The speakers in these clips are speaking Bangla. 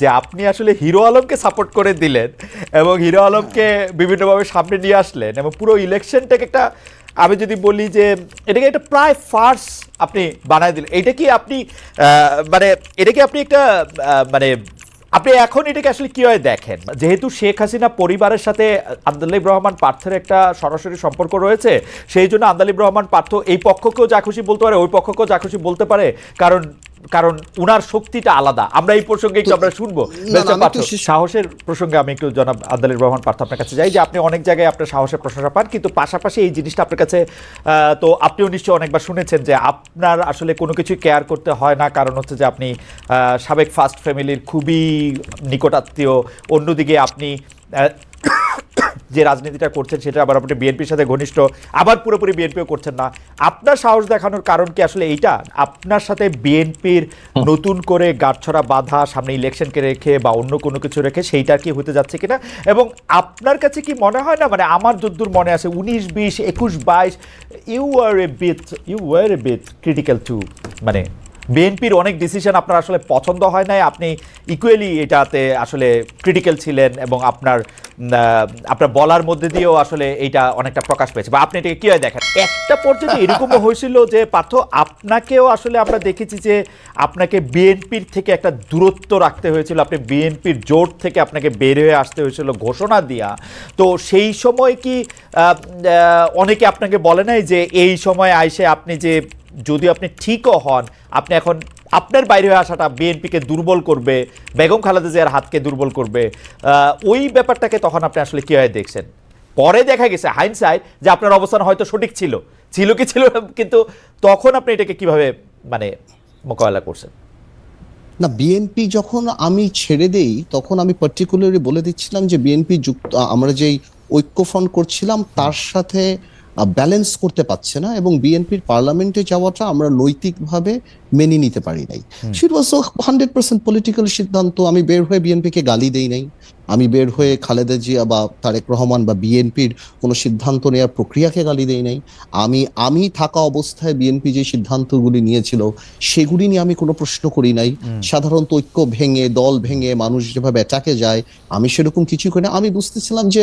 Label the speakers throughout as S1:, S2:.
S1: যে আপনি আসলে হিরো আলমকে সাপোর্ট করে দিলেন এবং হিরো আলমকে বিভিন্নভাবে সামনে নিয়ে আসলেন এবং পুরো ইলেকশনটাকে একটা, আমি যদি বলি যে এটাকে একটা প্রায় ফার্স আপনি বানায় দিলেন। এটা কি আপনি মানে এটা কি আপনি একটা মানে আপনি এখন এটাকে আসলে কীভাবে দেখেন? যেহেতু শেখ হাসিনা পরিবারের সাথে আন্দালিব রহমান পার্থের একটা সরাসরি সম্পর্ক রয়েছে, সেই জন্য আন্দালিব রহমান পার্থ এই পক্ষকেও যা খুশি বলতে পারে, ওই পক্ষকেও যা খুশি বলতে পারে। কারণ কারণ উনার শক্তিটা আলাদা। আমরা এই প্রসঙ্গে একটু আমরা শুনব। সাহসের প্রসঙ্গে আমি একটু জনাব আদালির রহমান পার্থ আপনার কাছে যাই যে আপনি অনেক জায়গায় আপনার সাহসের প্রশংসা পান কিন্তু পাশাপাশি এই জিনিসটা আপনার কাছে তো আপনিও নিশ্চয়ই অনেকবার শুনেছেন যে আপনার আসলে কোনো কিছু কেয়ার করতে হয় না। কারণ হচ্ছে যে আপনি সাবেক ফার্স্ট ফ্যামিলির খুবই নিকটাত্মীয়। অন্যদিকে আপনি যে রাজনীতিটা করছেন সেটা আবার আপনি বিএনপির সাথে ঘনিষ্ঠ আবার পুরোপুরি বিএনপিও করছেন না। আপনার সাহস দেখানোর কারণ কি আসলে এইটা? আপনার সাথে বিএনপির নতুন করে গাঁটছড়া বাধা সামনে ইলেকশনকে রেখে বা অন্য কোনো কিছু রেখে সেইটা কি হতে যাচ্ছে কিনা? এবং আপনার কাছে কি মনে হয় না? মানে আমার যদ্দূর মনে আছে উনিশ বিশ একুশ বাইশ you are a bit you were a bit critical too মানে বিএনপির অনেক ডিসিশন আপনার আসলে পছন্দ হয় নাই। আপনি ইকুয়ালি এটাতে আসলে ক্রিটিক্যাল ছিলেন এবং আপনার আপনার বলার মধ্যে দিয়েও আসলে এইটা অনেকটা প্রকাশ পেয়েছে। বা আপনি এটাকে কীভাবে দেখেন? একটা পর্যন্ত এরকমও হয়েছিল যে, পার্থ, আপনাকেও আসলে আমরা দেখেছি যে, আপনাকে বিএনপির থেকে একটা দূরত্ব রাখতে হয়েছিল। আপনি বিএনপির জোট থেকে আপনাকে বের হয়ে আসতে হয়েছিল ঘোষণা দিয়া। তো সেই সময় কি অনেকে আপনাকে বলে নাই যে, এই সময় আইসে আপনি যে যদি আপনি ঠিকও হন, আপনি এখন আপনার বাইরে হয়ে আসাটা বিএনপিকে দুর্বল করবে, বেগম খালেদা জিয়ার হাতকে দুর্বল করবে ওই ব্যাপারটাকে তখন আপনি আসলে কীভাবে দেখছেন? পরে দেখা গেছে হাইনসাইড যে আপনার অবস্থান হয়তো সঠিক ছিল। ছিল কি ছিল কিন্তু তখন আপনি এটাকে কীভাবে মানে মোকাবেলা করছেন?
S2: না, বিএনপি যখন আমি ছেড়ে দেই, তখন আমি পার্টিকুলারলি বলে দিচ্ছিলাম যে, বিএনপি যুক্ত, আমরা যেই ঐক্যফ্রন্ট করছিলাম, তার সাথে ব্যালেন্স করতে পারছে না এবং বিএনপির পার্লামেন্টে যাওয়াটা আমরা নৈতিকভাবে মেনে নিতে পারি নাই। It was hundred percent political সিদ্ধান্ত আমি বের হয়ে বিএনপিকে গালি দেই নাই। আমি বের হয়ে খালেদা জিয়া বা তারেক রহমান বা বিএনপির কোনো সিদ্ধান্ত নেওয়ার প্রক্রিয়াকে গালি দেই নাই। আমি আমি থাকা অবস্থায় বিএনপি যে সিদ্ধান্তগুলি নিয়েছিল সেগুলি নিয়ে আমি কোনো প্রশ্ন করি নাই। সাধারণত ঐক্য ভেঙে দল ভেঙে মানুষ যেভাবে অ্যাটাকে যায় আমি সেরকম কিছু করি না। আমি বুঝতেছিলাম যে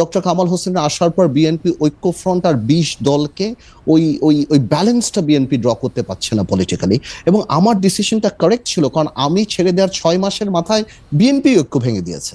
S2: ডক্টর কামাল হোসেন আসার পর বিএনপি ঐক্য ফ্রন্ট আর বিশ দলকে ওই ওই ওই ব্যালেন্সটা বিএনপি ড্র করতে পারছে না পলিটিক্যালি এবং আমার ডিসিশনটা কারেক্ট ছিল কারণ আমি ছেড়ে দেওয়ার ছয় মাসের মাথায় বিএনপি ঐক্য ভেঙে দিয়েছে।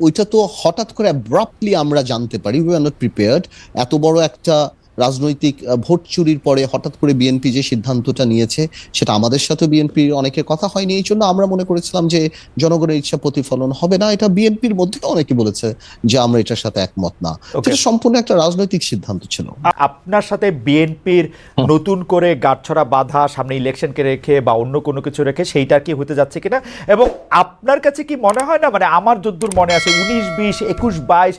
S2: ওইটা তো হঠাৎ করে অ্যাব্রাপ্টলি আমরা জানতে পারি উই আর নট প্রিপেয়ার্ড এত বড় একটা রাজনৈতিক ভোট চুরির পরে হঠাৎ করে বিএনপি যে সিদ্ধান্তটা নিয়েছে সেটা আমাদের সাথে বিএনপির অনেকে কথা হয়নি। এই জন্য আমরা মনে করেছিলাম যে জনগণের ইচ্ছা প্রতিফলন হবে না। এটা বিএনপির মধ্যে অনেকে বলেছে যে আমরা এটার সাথে একমত না। এটা সম্পূর্ণ একটা রাজনৈতিক সিদ্ধান্ত ছিল।
S1: আপনার সাথে বিএনপির নতুন করে গাঁটছড়া বাধা সামনে ইলেকশনকে রেখে বা অন্য কোনো কিছু রেখে সেইটার কি হতে যাচ্ছে কিনা? এবং আপনার কাছে কি মনে হয় না? মানে আমার যদ্দূর মনে আছে উনিশ বিশ একুশ বাইশ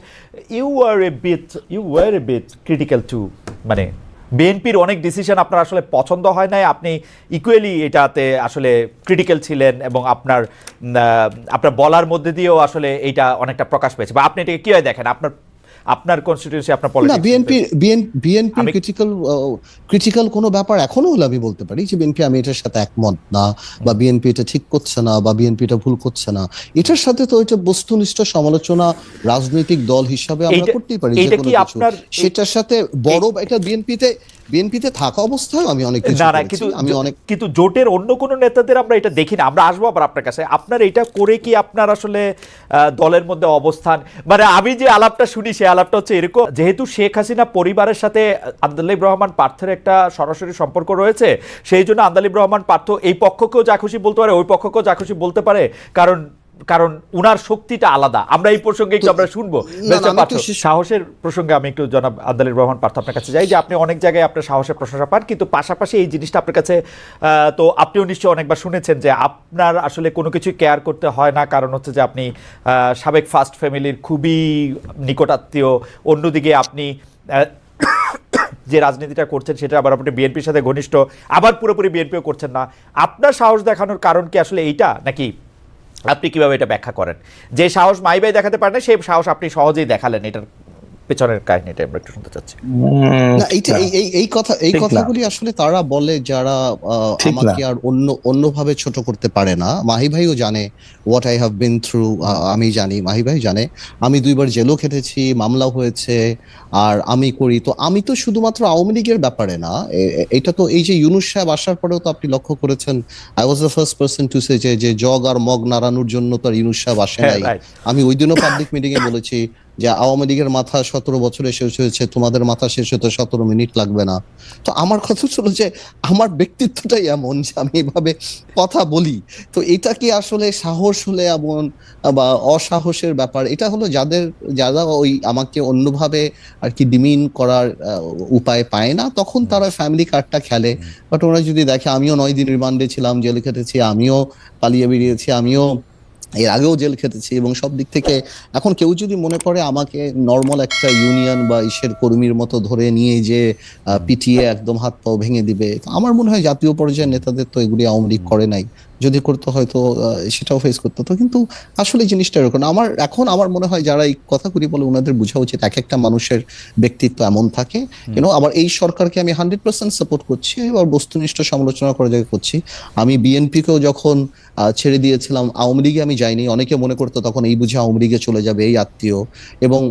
S1: you are a bit you were a bit critical too মানে বিএনপির অনেক ডিসিশন আপনার আসলে পছন্দ হয় নাই। আপনি ইকুয়ালি এটাতে আসলে ক্রিটিক্যাল ছিলেন এবং আপনার আপনার বলার মধ্যে দিয়েও আসলে এইটা অনেকটা প্রকাশ পেয়েছে। বা আপনি এটাকে কীভাবে দেখেন? আপনার আপনার কনস্টিটিউন্সি আপনার
S2: না বিএনপি বিএনপি ক্রিটিক্যাল ক্রিটিক্যাল কোনো ব্যাপার এখনও হলে আমি বলতে পারি যে বিএনপি আমি এটার সাথে একমত না বা বিএনপি এটা ঠিক করছে না বা বিএনপি এটা ভুল করছে না। এটার সাথে তো এটা বস্তুনিষ্ঠ সমালোচনা রাজনৈতিক দল হিসাবে আমরা করতেই পারি
S1: এটা
S2: যে
S1: কি
S2: কোনো কিছু।
S1: আপনার-
S2: সেটার সাথে বড় এটা বিএনপিতে বিএনপিতে থাকা অবস্থায় আমি অনেক কিছু
S1: কিন্তু
S2: আমি অনেক
S1: কিন্তু জোটের অন্য কোনো নেতাদের আমরা এটা দেখি না। আমরা আসব আবার আপনার কাছে। আপনার এটা করে কি আপনার আসলে দলের মধ্যে অবস্থান? মানে আমি যে আলাপটা শুনি সেই আলাপটা হচ্ছে এরকম। যেহেতু শেখ হাসিনা পরিবারের সাথে আন্দালিব রহমান পার্থের একটা সরাসরি সম্পর্ক রয়েছে সেই জন্য আন্দালিব রহমান পার্থ এই পক্ষকেও যা খুশি বলতে পারে ওই পক্ষকেও যা খুশি বলতে পারে। কারণ কারণ উনার শক্তিটা আলাদা। আমরা এই প্রসঙ্গে একটু আমরা শুনব। সাহসের প্রসঙ্গে আমি একটু জনাব আদালির রহমান পার্থ আপনার কাছে যাই যে আপনি অনেক জায়গায় আপনার সাহসের প্রশংসা পান কিন্তু পাশাপাশি এই জিনিসটা আপনার কাছে তো আপনিও নিশ্চয়ই অনেকবার শুনেছেন যে আপনার আসলে কোনো কিছু কেয়ার করতে হয় না কারণ হচ্ছে যে আপনি আহ, সাবেক ফার্স্ট ফ্যামিলির খুবই নিকটাত্মীয় অন্যদিকে আপনি যে রাজনীতিটা করছেন সেটা আবার আপনি বিএনপির সাথে ঘনিষ্ঠ আবার পুরোপুরি বিএনপিও করছেন না। আপনার সাহস দেখানোর কারণ কি আসলে এইটা নাকি আপনি কীভাবে এটা ব্যাখ্যা করেন? যে সাহস মাইবাই দেখাতে পারেন, সেই সাহস আপনি সহজেই দেখালেন, এটার পেছনের কাহিনীটা আমরা একটু শুনতে চাচ্ছি।
S2: এই কথা এই কথাগুলি আসলে তারা বলে যারা আমাকে আর অন্য অন্যভাবে ছোট করতে পারে না। মাহি ভাইও জানে what I have been through আমি জানি মাহি ভাই জানে। আমি দুইবার জেলও খেটেছি মামলা হয়েছে আর আমি করি। তো আমি তো শুধুমাত্র আওয়ামী লীগের ব্যাপারে না। এটা তো এই যে ইউনুস সাহেব আসার পরেও তো আপনি লক্ষ্য করেছেন I was the first person to say যে জগ আর মগ নাড়ানোর জন্য তো আর ইউনুস সাহেব আসে
S1: হ্যাঁ,
S2: নাই। আমি ওই দিনও পাবলিক মিটিং এ বলেছি যে আওয়ামী লীগের মাথা সতেরো বছরে শেষ হয়েছে তোমাদের মাথা শেষ হতে সতেরো মিনিট লাগবে না। তো আমার কথা ছিল যে আমার ব্যক্তিত্বটাই এমন যে আমি এভাবে কথা বলি। তো এটা কি আসলে সাহস হলে এমন বা অসাহসের ব্যাপার? এটা হলো যাদের যারা ওই আমাকে অন্যভাবে আর কি ডিমিন করার উপায় পায় না তখন তারা ফ্যামিলি কার্ডটা খেলে। বাট ওরা যদি দেখে আমিও নয় দিন রিমান্ডে ছিলাম জেলে খেটেছি আমিও পালিয়ে বেরিয়েছি আমিও এর আগেও জেল খেটেছি এবং সব দিক থেকে এখন কেউ যদি মনে করে আমাকে নর্মাল একটা ইউনিয়ন বা ইসের কর্মীর মতো ধরে নিয়ে যে পিটিয়ে একদম হাত পাও ভেঙে দিবে আমার মনে হয় জাতীয় পর্যায়ের নেতাদের তো এগুলি আওয়ামী লীগ করে নাই। যদি করতে হয়তো সেটাও ফেস করতে। হতো কিন্তু আসলে জিনিসটা এরকম আমার এখন আমার মনে হয় যারা এই কথা কথাগুলি বলে ওনাদের বোঝা উচিত এক একটা মানুষের ব্যক্তিত্ব এমন থাকে। কেন আবার এই সরকারকে আমি হান্ড্রেড পার্সেন্ট সাপোর্ট করছি এবার বস্তুনিষ্ঠ সমালোচনা করা জায়গায় করছি। আমি বিএনপিকেও যখন ছেড়ে দিয়েছিলাম আওয়ামী লীগে আমি যাইনি অনেকে মনে করতো তখন এই বুঝে আওয়ামী লীগে চলে যাবে এই আত্মীয়। এবং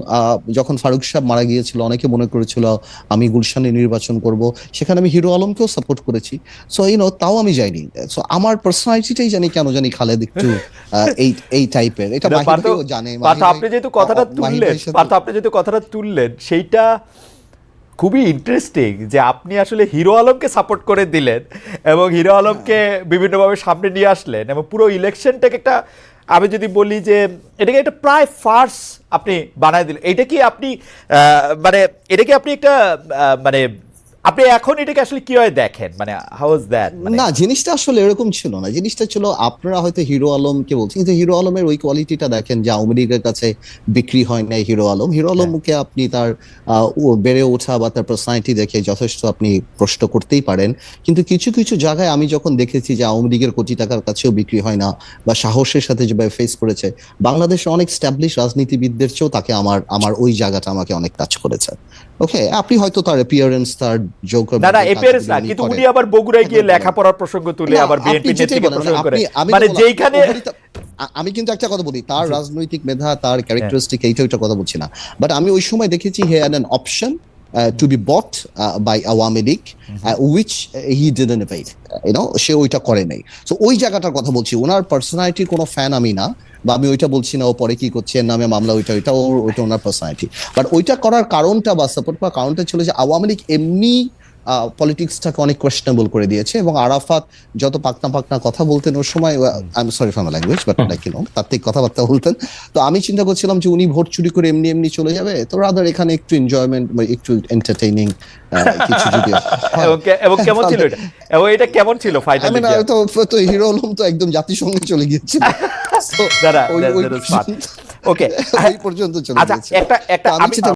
S2: যখন ফারুক সাহেব মারা গিয়েছিল অনেকে মনে করেছিল আমি গুলশানে নির্বাচন করব। সেখানে আমি হিরো আলমকেও সাপোর্ট করেছি। সো এই তাও আমি যাইনি। সো আমার পার্সোনালিটিটাই জানি কেন জানি খালেদ একটু এই এই টাইপের এটা জানে
S1: পার্থ, আপনি যেহেতু কথাটা তুললেন পার্থ আপনি যেহেতু কথাটা তুললেন সেইটা খুবই ইন্টারেস্টিং যে আপনি আসলে হিরো আলমকে সাপোর্ট করে দিলেন এবং হিরো আলমকে বিভিন্নভাবে সামনে নিয়ে আসলেন এবং পুরো ইলেকশনটাকে একটা আমি যদি বলি যে এটাকে একটা প্রায় ফার্স আপনি বানায় দিলেন। এটা কি আপনি আহ, মানে এটা কি আপনি একটা আহ, মানে আপনি এখন এটাকে আসলে কীভাবে দেখেন? মানে হাউ ইজ দ্যাট মানে
S2: না জিনিসটা আসলে এরকম ছিল না। জিনিসটা ছিল আপনারা হয়তো হিরো আলমকে বলছেন কিন্তু হিরো আলমের ওই কোয়ালিটিটা দেখেন যে আওয়ামী লীগের কাছে বিক্রি হয় নাই হিরো আলম। হিরো আলমকে আপনি তার বেড়ে ওঠা বা তার পার্সোনালিটি দেখে যথেষ্ট আপনি প্রশ্ন করতেই পারেন। কিন্তু কিছু কিছু জায়গায় আমি যখন দেখেছি যে আওয়ামী লীগের কোটি টাকার কাছেও বিক্রি হয় না বা সাহসের সাথে যেভাবে ফেস করেছে বাংলাদেশে অনেক স্ট্যাবলিশ রাজনীতিবিদদের চেয়েও তাকে আমার আমার ওই জায়গাটা আমাকে অনেক টাচ করেছে। ওকে আপনি হয়তো তার অ্যাপিয়ারেন্স তার
S1: না না এপিয়ারেন্স না কিন্তু উনি আবার বগুড়ায় গিয়ে লেখাপড়ার প্রসঙ্গ তুলে আবার বিএনপি নেত্রীকে প্রসঙ্গ করে। মানে যেইখানে
S2: আমি কিন্তু একটা কথা বলি তার রাজনৈতিক মেধা তার ক্যারেক্টারিস্টিক এইটা ওইটা কথা বলছি না। বাট আমি ওই সময় দেখেছি he an option to be bought by Awami League which he didn't paid you know সে ওইটা করে নাই। সো ওই জায়গাটার কথা বলছি ওনার পার্সোনালিটির কোনো ফ্যান আমি না বা আমি ওইটা বলছি না ও পরে কি করছে এর নামে মামলা ওইটা ওইটা ওইটা ওনার পার্সোনালিটি বাট ওইটা করার কারণটা বা সাপোর্ট করার কারণটা ছিল যে আওয়ামী লীগ এমনি পলিটিক্সটাকে অনেক কোয়েশ্চেনেবল করে দিয়েছে এবং আরাফাত যত পাকনা পাকনা কথা বলতেন ওর সময় I am sorry for my language but like you know তার থেকে কথাবার্তা বলতেন। তো আমি চিন্তা করছিলাম যে উনি ভোট চুরি করে এমনি এমনি চলে যাবে তো রাদার এখানে একটু এনজয়মেন্ট বা একটু এন্টারটেইনিং কিছু যদি
S1: এবং কেমন ছিল এটা? এবং এটা কেমন ছিল ফাইনালি
S2: তো তো হিরো আলম তো একদম জাতিসংঘে চলে গিয়েছিল। ওই
S1: ওকে
S2: ওই পর্যন্ত চলে
S1: আচ্ছা একটা একটা
S2: আমি